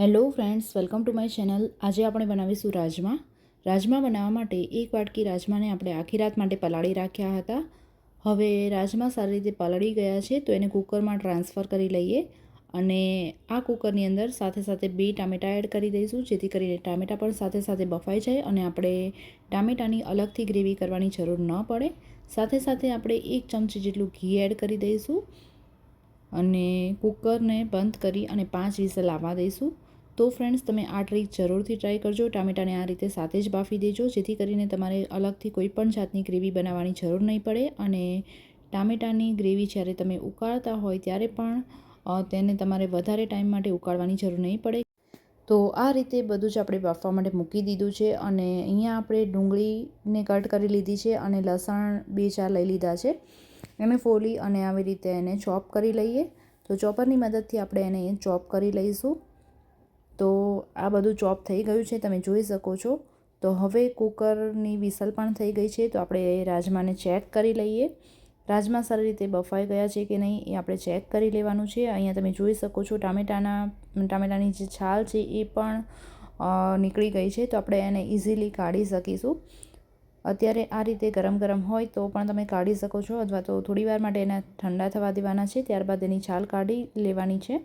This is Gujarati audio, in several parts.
Hello friends, welcome to my channel. આજે આપણે બનાવીશું રાજમા. રાજમા બનાવવા માટે એક વાટકી રાજમાને આપણે આખી રાત માટે પલાળી રાખ્યા હતા. હવે રાજમા સારી રીતે પલાળી ગયા છે, તો એને કુકરમાં ટ્રાન્સફર કરી લઈએ અને આ કુકરની અંદર સાથે સાથે બે ટામેટાં એડ કરી દઈશું, જેથી કરીને ટામેટાં પણ સાથે સાથે બફાઈ જાય અને આપણે ટામેટાની અલગથી ગ્રેવી કરવાની જરૂર ન પડે. સાથે સાથે આપણે એક ચમચી જેટલું ઘી એડ કરી દઈશું અને કુકરને બંધ કરી અને પાંચ વિસલ આવવા દઈશું. તો ફ્રેન્ડ્સ તમે આ ટ્રીક જરૂરથી ટ્રાય કરજો. ટામેટાને આ રીતે સાથે જ બાફી દેજો, જેથી કરીને તમારે અલગથી કોઈ પણ જાતની ગ્રેવી બનાવવાની જરૂર નહીં પડે. અને ટામેટાની ગ્રેવી જ્યારે તમે ઉકાળતા હોય, ત્યારે પણ તેને તમારે વધારે ટાઈમ માટે ઉકાળવાની જરૂર નહીં પડે. તો આ રીતે બધું જ આપણે બાફવા માટે મૂકી દીધું છે અને અહીંયા આપણે ડુંગળીને કટ કરી લીધી છે અને લસણ બે ચાર લઈ લીધા છે. એને ફોલી અને આવી રીતે એને ચોપ કરી લઈએ. તો ચોપરની મદદથી આપણે એને ચોપ કરી લઈશું. તો આ બધું ચોપ થઈ ગયું છે, તમે જોઈ શકો છો. તો હવે કુકરની વિસલ પણ થઈ ગઈ છે, તો આપણે રાજમાને ચેક કરી લઈએ. રાજમા સારી રીતે બફાઈ ગયા છે કે નહીં, એ આપણે ચેક કરી લેવાનું છે. અહીંયા તમે જોઈ શકો છો ટામેટાના, ટામેટાની જે છાલ છે એ પણ નીકળી ગઈ છે, તો આપણે એને ઇઝીલી કાઢી શકીશું. અત્યારે આ રીતે ગરમ ગરમ હોય તો પણ તમે કાઢી શકો છો, અથવા તો થોડી વાર માટે એને ઠંડા થવા દેવાના છે, ત્યારબાદ એની છાલ કાઢી લેવાની છે.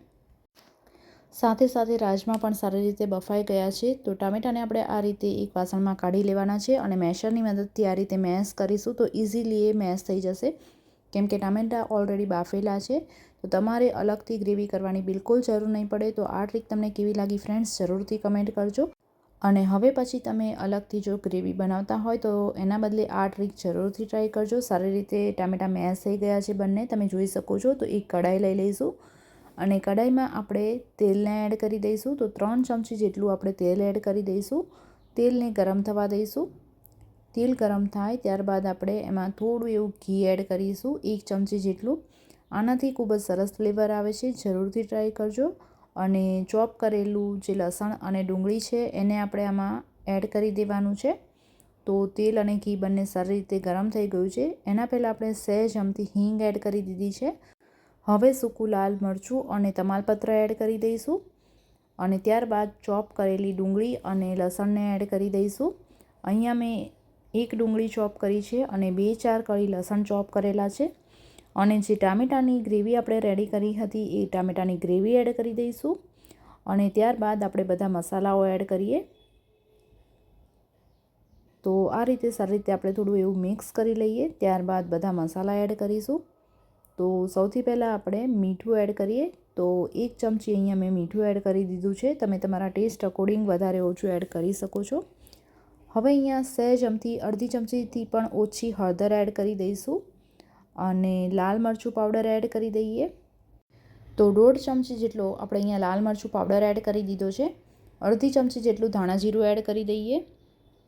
સાથે સાથે રાજમા પણ સારી રીતે બફાઈ ગયા છે. તો ટામેટાને આપણે આ રીતે એક વાસણમાં કાઢી લેવાના છે અને મેશરની મદદથી આ રીતે મેશ કરીશું તો ઇઝીલી એ મેશ થઈ જશે. કેમ કે ટામેટા ઓલરેડી બાફેલા છે. તો તમારે અલગથી ગ્રેવી કરવાની બિલકુલ જરૂર નહીં પડે. તો આ ટ્રીક તમને કેવી લાગી ફ્રેન્ડ્સ જરૂરથી કમેન્ટ કરજો. અને હવે પછી તમે અલગથી જો ગ્રેવી બનાવતા હોય તો એના બદલે આ ટ્રીક જરૂરથી ટ્રાય કરજો. સારી રીતે ટામેટાં મેશ થઈ ગયા છે બંને. તમે જોઈ શકો છો તો એક કઢાઈ લઈ લઈશું. અને કઢાઈમાં આપણે તેલને એડ કરી દઈશું. તો ત્રણ ચમચી જેટલું આપણે તેલ એડ કરી દઈશું. તેલને ગરમ થવા દઈશું. તેલ ગરમ થાય ત્યારબાદ આપણે એમાં થોડું એવું ઘી એડ કરીશું, એક ચમચી જેટલું. આનાથી ખૂબ જ સરસ ફ્લેવર આવે છે. જરૂરથી ટ્રાય કરજો. અને ચોપ કરેલું જે લસણ અને ડુંગળી છે, એને આપણે આમાં એડ કરી દેવાનું છે. તો તેલ અને ઘી બંને સારી રીતે ગરમ થઈ ગયું છે. એના પહેલાં આપણે સહેજ અમથી હિંગ એડ કરી દીધી છે. હવે સૂકું લાલ મરચું અને તમાલપત્ર એડ કરી દઈશું. અને ત્યારબાદ ચોપ કરેલી ડુંગળી અને લસણને એડ કરી દઈશું. અહીંયા મેં એક ડુંગળી ચોપ કરી છે અને બે ચાર કળી લસણ ચોપ કરેલા છે. અને જે ટામેટાની ગ્રેવી આપણે રેડી કરી હતી એ ટામેટાની ગ્રેવી એડ કરી દઈશું. અને ત્યારબાદ આપણે બધા મસાલાઓ એડ કરીએ. તો આ રીતે સારી રીતે આપણે થોડું એવું મિક્સ કરી લઈએ. ત્યારબાદ બધા મસાલા એડ કરીશું. તો સૌથી પહેલાં આપણે મીઠું એડ કરીએ. તો એક ચમચી અહીંયા મેં મીઠું એડ કરી દીધું છે. તમે તમારા ટેસ્ટ અકોર્ડિંગ વધારે ઓછું એડ કરી શકો છો. હવે અહીંયા સહેજ અમથી અડધી ચમચીથી પણ ઓછી હળદર એડ કરી દઈશું. અને લાલ મરચું પાવડર એડ કરી દઈએ. તો દોઢ ચમચી જેટલો આપણે અહીંયા લાલ મરચું પાવડર એડ કરી દીધો છે. અડધી ચમચી જેટલું ધાણા જીરું એડ કરી દઈએ.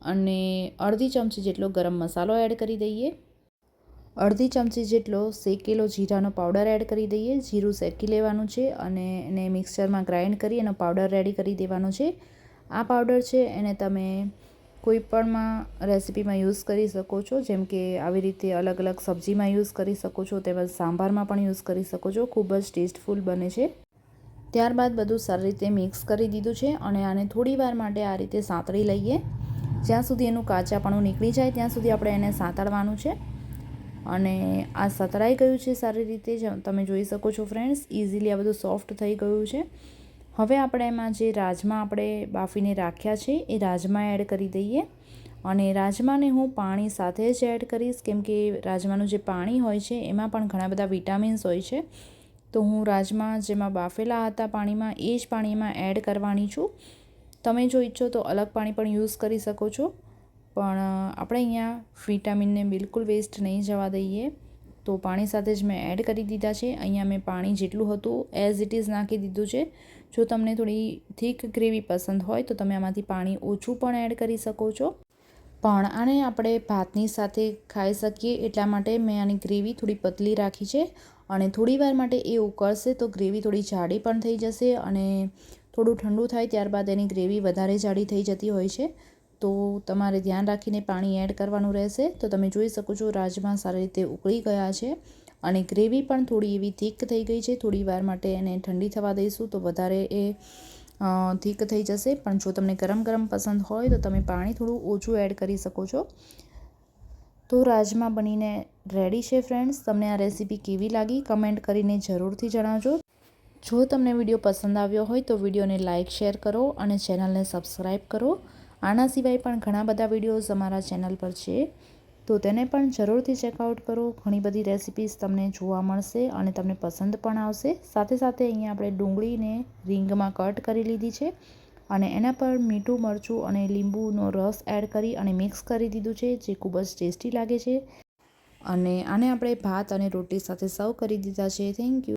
અને અડધી ચમચી જેટલો ગરમ મસાલો એડ કરી દઈએ. અડધી ચમચી જેટલો શેકેલો જીરાનો પાવડર એડ કરી દઈએ. જીરું શેકી લેવાનું છે અને એને મિક્સરમાં ગ્રાઇન્ડ કરી એનો પાવડર રેડી કરી દેવાનો છે. આ પાવડર છે, એને તમે કોઈપણમાં રેસિપીમાં યુઝ કરી શકો છો. જેમ કે આવી રીતે અલગ અલગ સબ્જીમાં યુઝ કરી શકો છો, તેમજ સાંભારમાં પણ યુઝ કરી શકો છો. ખૂબ જ ટેસ્ટફુલ બને છે. ત્યારબાદ બધું સારી રીતે મિક્સ કરી દીધું છે અને આને થોડી વાર માટે આ રીતે સાંતળી લઈએ. જ્યાં સુધી એનું કાચાપણું નીકળી જાય, ત્યાં સુધી આપણે એને સાંતળવાનું છે. અને આ સતરાઈ ગયું છે સારી રીતે, જ તમે જોઈ શકો છો ફ્રેન્ડ્સ ઇઝીલી આ બધું સોફ્ટ થઈ ગયું છે. હવે આપણે એમાં જે રાજમા આપણે બાફીને રાખ્યા છે, એ રાજમા એડ કરી દઈએ. અને રાજમાને હું પાણી સાથે જ એડ કરીશ, કેમ કે રાજમાનું જે પાણી હોય છે, એમાં પણ ઘણા બધા વિટામિન્સ હોય છે. તો હું રાજમા જેમાં બાફેલા હતા પાણીમાં, એ જ પાણીમાં એડ કરવાની છું. તમે જો ઈચ્છો તો અલગ પાણી પણ યુઝ કરી શકો છો. પણ આપણે અહીંયા વિટામિનને બિલકુલ વેસ્ટ નહીં જવા દઈએ. તો પાણી સાથે જ મેં એડ કરી દીધા છે. અહીંયા મેં પાણી જેટલું હતું એઝ ઇટ ઇઝ નાખી દીધું છે. જો તમને થોડી થીક ગ્રેવી પસંદ હોય, તો તમે આમાંથી પાણી ઓછું પણ એડ કરી શકો છો. પણ આને આપણે ભાતની સાથે ખાઈ શકીએ, એટલા માટે મેં આની ગ્રેવી થોડી પતલી રાખી છે. અને થોડી વાર માટે એ ઉકળશે, તો ગ્રેવી થોડી જાડી પણ થઈ જશે અને થોડું ઠંડુ થાય ત્યારબાદ એની ગ્રેવી વધારે જાડી થઈ જતી હોય છે. તો તમારે ધ્યાન રાખીને પાણી એડ કરવાનું રહેશે. તો તમે જોઈ શકો છો રાજમા સારી રીતે ઉકળી ગયા છે અને ગ્રેવી પણ થોડી એવી થીક થઈ ગઈ છે. થોડી વાર માટે એને ઠંડી થવા દઈશું તો વધારે એ થીક થઈ જશે. પણ જો તમને ગરમ ગરમ પસંદ હોય તો તમે પાણી થોડું ઓછું એડ કરી શકો છો. તો રાજમા બનીને રેડી છે ફ્રેન્ડ્સ. તમને આ રેસીપી કેવી લાગી કમેન્ટ કરીને જરૂરથી જણાવજો. જો તમને વીડિયો પસંદ આવ્યો હોય તો વિડીયોને લાઇક શેર કરો અને ચેનલને સબસ્ક્રાઈબ કરો. આના સિવાય પણ ઘણા બધા વિડીયોઝ અમારા ચેનલ પર છે. તો તેને પણ જરૂરથી ચેકઆઉટ કરો. ઘણી બધી રેસિપીઝ તમને જોવા મળશે અને તમને પસંદ પણ આવશે. સાથે સાથે અહીંયા આપણે ડુંગળીને રીંગમાં કટ કરી લીધી છે અને એના પર મીઠું, મરચું અને લીંબુનો રસ એડ કરી અને મિક્સ કરી દીધું છે, જે ખૂબ જ ટેસ્ટી લાગે છે. અને આને આપણે ભાત અને રોટી સાથે સર્વ કરી દીધા છે. Thank you